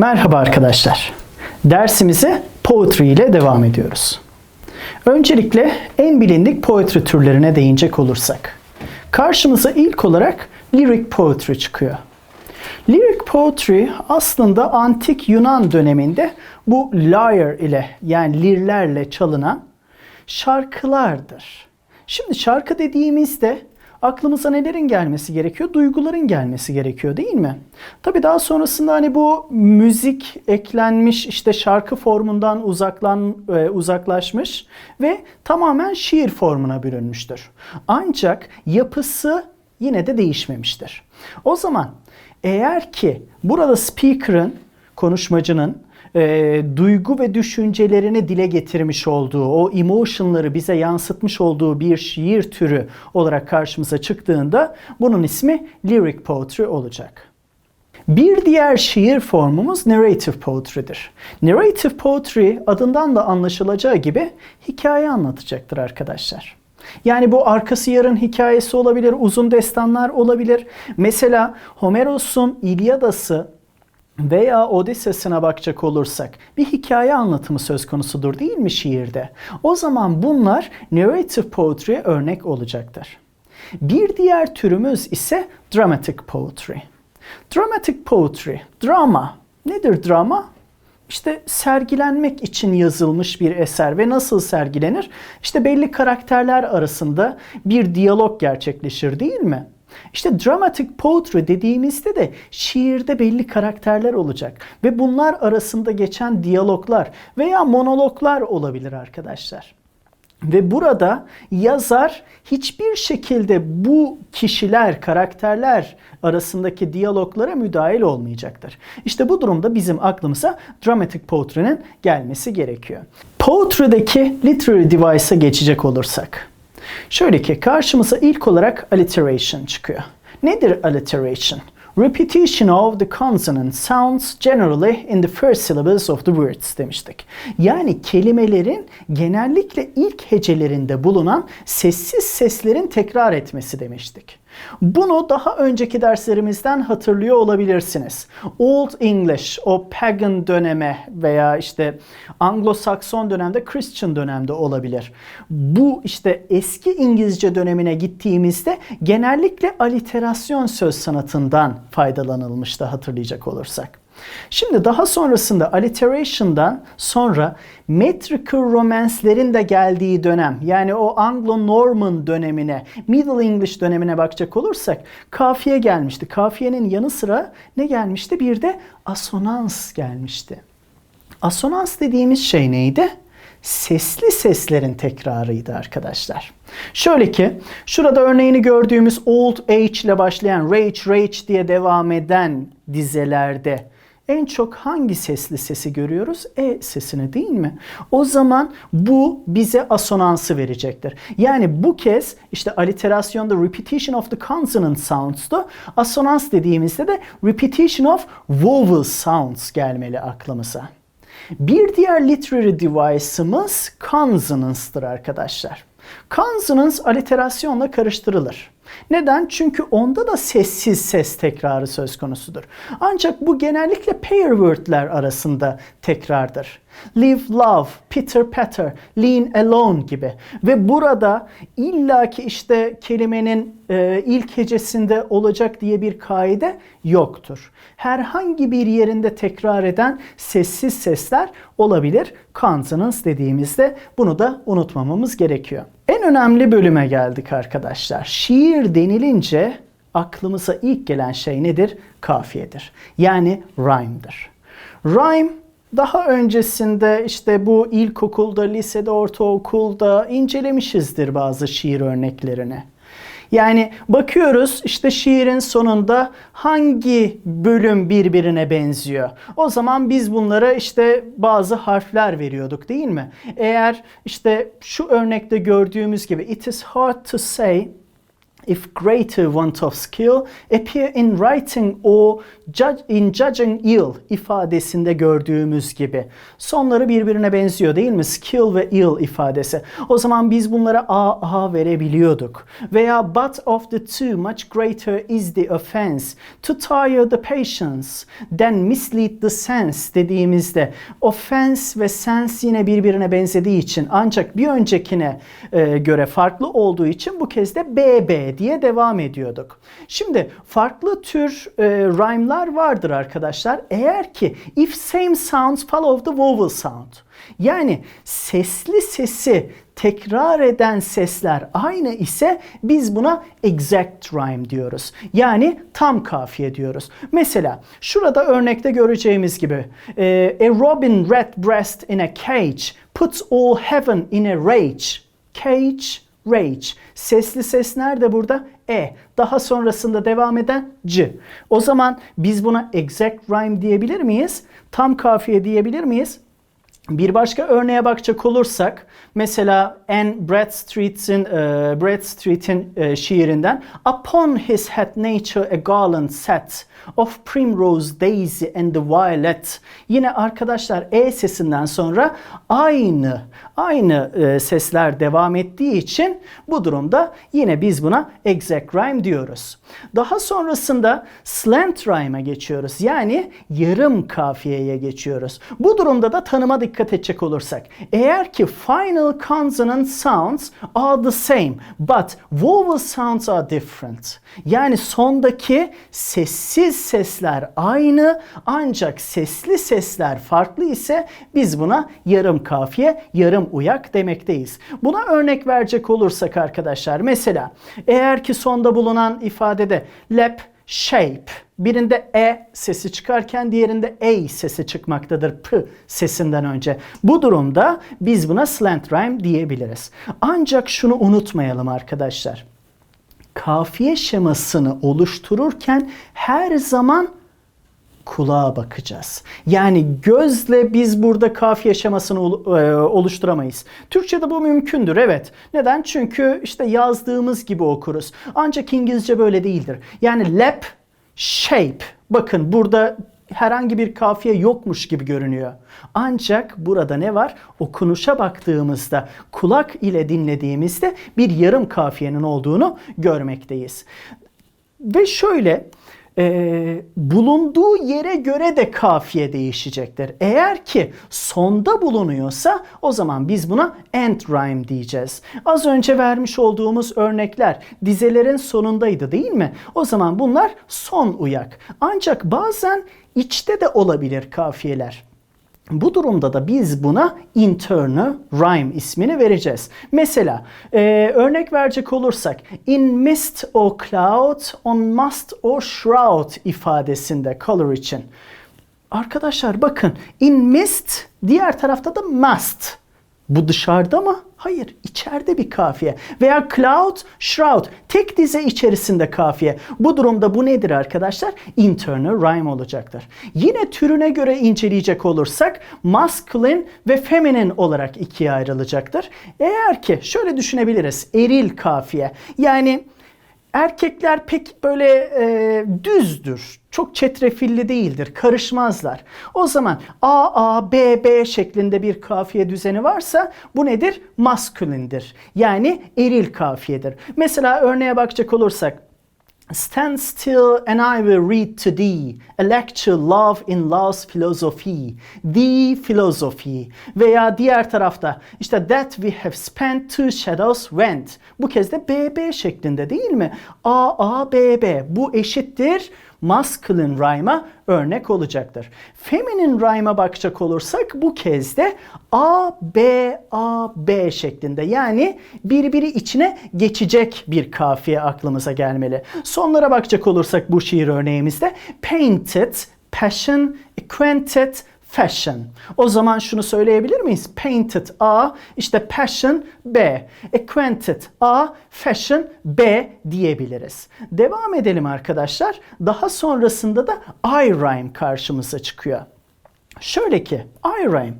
Merhaba arkadaşlar. Dersimize poetry ile devam ediyoruz. Öncelikle en bilindik poetry türlerine değinecek olursak. Karşımıza ilk olarak lyric poetry çıkıyor. Lyric poetry aslında antik Yunan döneminde bu lyre ile yani lirlerle çalınan şarkılardır. Şimdi şarkı dediğimizde aklımıza nelerin gelmesi gerekiyor? Duyguların gelmesi gerekiyor değil mi? Tabii daha sonrasında hani bu müzik eklenmiş işte şarkı formundan uzaklan e, uzaklaşmış ve tamamen şiir formuna bürünmüştür. Ancak yapısı yine de değişmemiştir. O zaman eğer ki burada speaker'ın, konuşmacının e, duygu ve düşüncelerini dile getirmiş olduğu, o emotionları bize yansıtmış olduğu bir şiir türü olarak karşımıza çıktığında bunun ismi lyric poetry olacak. Bir diğer şiir formumuz narrative poetry'dir. Narrative poetry adından da anlaşılacağı gibi hikaye anlatacaktır arkadaşlar. Yani bu arkası yarın hikayesi olabilir, uzun destanlar olabilir. Mesela Homeros'un İlyadası veya Odysseus'una bakacak olursak bir hikaye anlatımı söz konusudur değil mi şiirde? O zaman bunlar narrative poetry'e örnek olacaktır. Bir diğer türümüz ise dramatic poetry. Dramatic poetry, drama. Nedir drama? İşte sergilenmek için yazılmış bir eser ve nasıl sergilenir? İşte belli karakterler arasında bir diyalog gerçekleşir değil mi? İşte dramatic poetry dediğimizde de şiirde belli karakterler olacak ve bunlar arasında geçen diyaloglar veya monologlar olabilir arkadaşlar. Ve burada yazar hiçbir şekilde bu kişiler, karakterler arasındaki diyaloglara müdahil olmayacaktır. İşte bu durumda bizim aklımıza dramatic poetry'nin gelmesi gerekiyor. Poetry'deki literary device'a geçecek olursak. Şöyle ki karşımıza ilk olarak alliteration çıkıyor. Nedir alliteration? Repetition of the consonant sounds generally in the first syllables of the words demiştik. Yani kelimelerin genellikle ilk hecelerinde bulunan sessiz seslerin tekrar etmesi demiştik. Bunu daha önceki derslerimizden hatırlıyor olabilirsiniz. Old English, o pagan döneme veya işte Anglo-Sakson dönemde Christian dönemde olabilir. Bu işte eski İngilizce dönemine gittiğimizde genellikle aliterasyon söz sanatından faydalanılmıştı hatırlayacak olursak. Şimdi daha sonrasında alliteration'dan sonra metrical romance'lerin de geldiği dönem yani o Anglo-Norman dönemine, Middle English dönemine bakacak olursak kafiye gelmişti. Kafiyenin yanı sıra ne gelmişti? Bir de asonans gelmişti. Asonans dediğimiz şey neydi? sesli seslerin tekrarıydı arkadaşlar. Şöyle ki şurada örneğini gördüğümüz old age ile başlayan rage rage diye devam eden dizelerde en çok hangi sesli sesi görüyoruz? E sesini değil mi? O zaman bu bize asonansı verecektir. Yani bu kez işte aliterasyonda repetition of the consonant sounds'tu. Asonans dediğimizde de repetition of vowel sounds gelmeli aklımıza. Bir diğer literary device'ımız consonance'tır arkadaşlar. Consonance aliterasyonla karıştırılır. Neden? Çünkü onda da sessiz ses tekrarı söz konusudur. Ancak bu genellikle pair word'ler arasında tekrardır. Live, love, Peter, Peter, lean, alone gibi. Ve burada illaki işte kelimenin e, ilk hecesinde olacak diye bir kaide yoktur. Herhangi bir yerinde tekrar eden sessiz sesler olabilir. Consonance dediğimizde bunu da unutmamamız gerekiyor. En önemli bölüme geldik arkadaşlar. Şiir denilince aklımıza ilk gelen şey nedir? Kafiyedir. Yani rhyme'dır. Rhyme daha öncesinde işte bu ilkokulda, lisede, ortaokulda incelemişizdir bazı şiir örneklerini. Yani bakıyoruz işte şiirin sonunda hangi bölüm birbirine benziyor. O zaman biz bunlara işte bazı harfler veriyorduk değil mi? Eğer işte şu örnekte gördüğümüz gibi it is hard to say if greater want of skill appear in writing or judge, in judging ill ifadesinde gördüğümüz gibi. Sonları birbirine benziyor değil mi? Skill ve ill ifadesi. O zaman biz bunlara a a verebiliyorduk. Veya but of the two much greater is the offense to tire the patience then mislead the sense dediğimizde offense ve sense yine birbirine benzediği için ancak bir öncekine e, göre farklı olduğu için bu kez de BB diye devam ediyorduk. Şimdi farklı tür e, rhyme'lar vardır arkadaşlar. Eğer ki if same sounds follow the vowel sound. Yani sesli sesi tekrar eden sesler aynı ise biz buna exact rhyme diyoruz. Yani tam kafiye diyoruz. Mesela şurada örnekte göreceğimiz gibi e, a robin redbreast in a cage puts all heaven in a rage. Cage, rage. Sesli ses nerede burada? E. Daha sonrasında devam eden C. O zaman biz buna exact rhyme diyebilir miyiz? Tam kafiye diyebilir miyiz? Bir başka örneğe bakacak olursak mesela Anne Bradstreet'in e, Bradstreet'in e, şiirinden Upon his head nature a garland set of primrose daisy and the violet. Yine arkadaşlar E sesinden sonra aynı aynı e, sesler devam ettiği için bu durumda yine biz buna exact rhyme diyoruz. Daha sonrasında slant rhyme'a geçiyoruz. Yani yarım kafiyeye geçiyoruz. Bu durumda da tanıma dikkat edecek olursak eğer ki final consonant sounds are the same but vowel sounds are different. Yani sondaki sessiz sesler aynı ancak sesli sesler farklı ise biz buna yarım kafiye, yarım uyak demekteyiz. Buna örnek verecek olursak arkadaşlar mesela eğer ki sonda bulunan ifadede lep, shape birinde e sesi çıkarken diğerinde a sesi çıkmaktadır p sesinden önce. Bu durumda biz buna slant rhyme diyebiliriz. Ancak şunu unutmayalım arkadaşlar kafiye şemasını oluştururken her zaman kulağa bakacağız. Yani gözle biz burada kafiye şemasını e, oluşturamayız. Türkçe'de bu mümkündür evet. Neden? Çünkü işte yazdığımız gibi okuruz. Ancak İngilizce böyle değildir. Yani lap, shape. Bakın burada herhangi bir kafiye yokmuş gibi görünüyor. Ancak burada ne var? Okunuşa baktığımızda, kulak ile dinlediğimizde bir yarım kafiyenin olduğunu görmekteyiz. Ve şöyle e, bulunduğu yere göre de kafiye değişecektir. Eğer ki sonda bulunuyorsa o zaman biz buna end rhyme diyeceğiz. Az önce vermiş olduğumuz örnekler dizelerin sonundaydı değil mi? O zaman bunlar son uyak. Ancak bazen içte de olabilir kafiyeler. Bu durumda da biz buna internal rhyme ismini vereceğiz. Mesela e, örnek verecek olursak in mist or cloud, on must or shroud ifadesinde color için. Arkadaşlar bakın in mist diğer tarafta da must. Bu dışarıda mı? Hayır, içeride bir kafiye. Veya cloud, shroud, tek dize içerisinde kafiye. Bu durumda bu nedir arkadaşlar? Internal rhyme olacaktır. Yine türüne göre inceleyecek olursak masculine ve feminine olarak ikiye ayrılacaktır. Eğer ki şöyle düşünebiliriz. Eril kafiye. Yani Erkekler pek böyle e, düzdür. Çok çetrefilli değildir. Karışmazlar. O zaman A, A, B, B şeklinde bir kafiye düzeni varsa bu nedir? Maskülindir. Yani eril kafiyedir. Mesela örneğe bakacak olursak Stand still and I will read to thee a lecture love in love's philosophy. The philosophy. Veya diğer tarafta işte that we have spent two shadows went. Bu kez de BB şeklinde değil mi? A A B B. Bu eşittir masculine rhyme'a örnek olacaktır. Feminine rhyme'a bakacak olursak bu kez de A, B, A, B şeklinde yani birbiri içine geçecek bir kafiye aklımıza gelmeli. Sonlara bakacak olursak bu şiir örneğimizde painted, passion, acquainted, fashion. O zaman şunu söyleyebilir miyiz? Painted A, işte passion B. Acquainted A, fashion B diyebiliriz. Devam edelim arkadaşlar. Daha sonrasında da I rhyme karşımıza çıkıyor. Şöyle ki I rhyme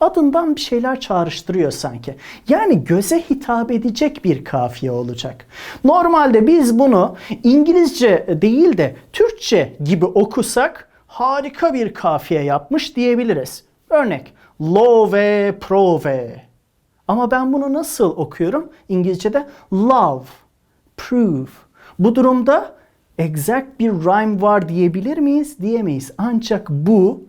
adından bir şeyler çağrıştırıyor sanki. Yani göze hitap edecek bir kafiye olacak. Normalde biz bunu İngilizce değil de Türkçe gibi okusak harika bir kafiye yapmış diyebiliriz. Örnek love, prove. Ama ben bunu nasıl okuyorum? İngilizce'de love, prove. Bu durumda exact bir rhyme var diyebilir miyiz? Diyemeyiz. Ancak bu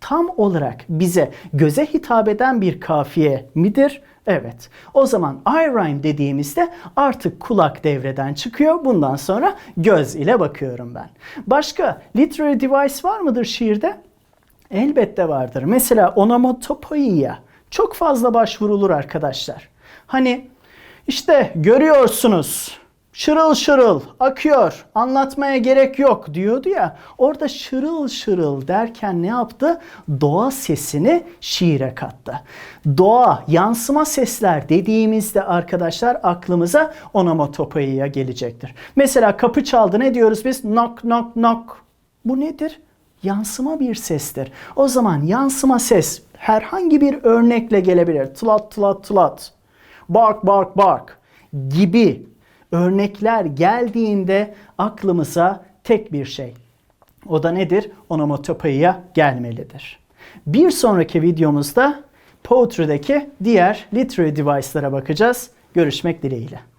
tam olarak bize göze hitap eden bir kafiye midir? Evet. O zaman eye rhyme dediğimizde artık kulak devreden çıkıyor. Bundan sonra göz ile bakıyorum ben. Başka literary device var mıdır şiirde? Elbette vardır. Mesela onomatopoeia çok fazla başvurulur arkadaşlar. Hani işte görüyorsunuz şırıl şırıl akıyor anlatmaya gerek yok diyordu ya orada şırıl şırıl derken ne yaptı? Doğa sesini şiire kattı. Doğa yansıma sesler dediğimizde arkadaşlar aklımıza onomatopoeia gelecektir. Mesela kapı çaldı ne diyoruz biz? Knock knock knock. Bu nedir? yansıma bir sestir. O zaman yansıma ses herhangi bir örnekle gelebilir. Tlat tlat tlat, bark bark bark gibi örnekler geldiğinde aklımıza tek bir şey. O da nedir? Onomatopoeia gelmelidir. Bir sonraki videomuzda Poetry'deki diğer literary device'lara bakacağız. Görüşmek dileğiyle.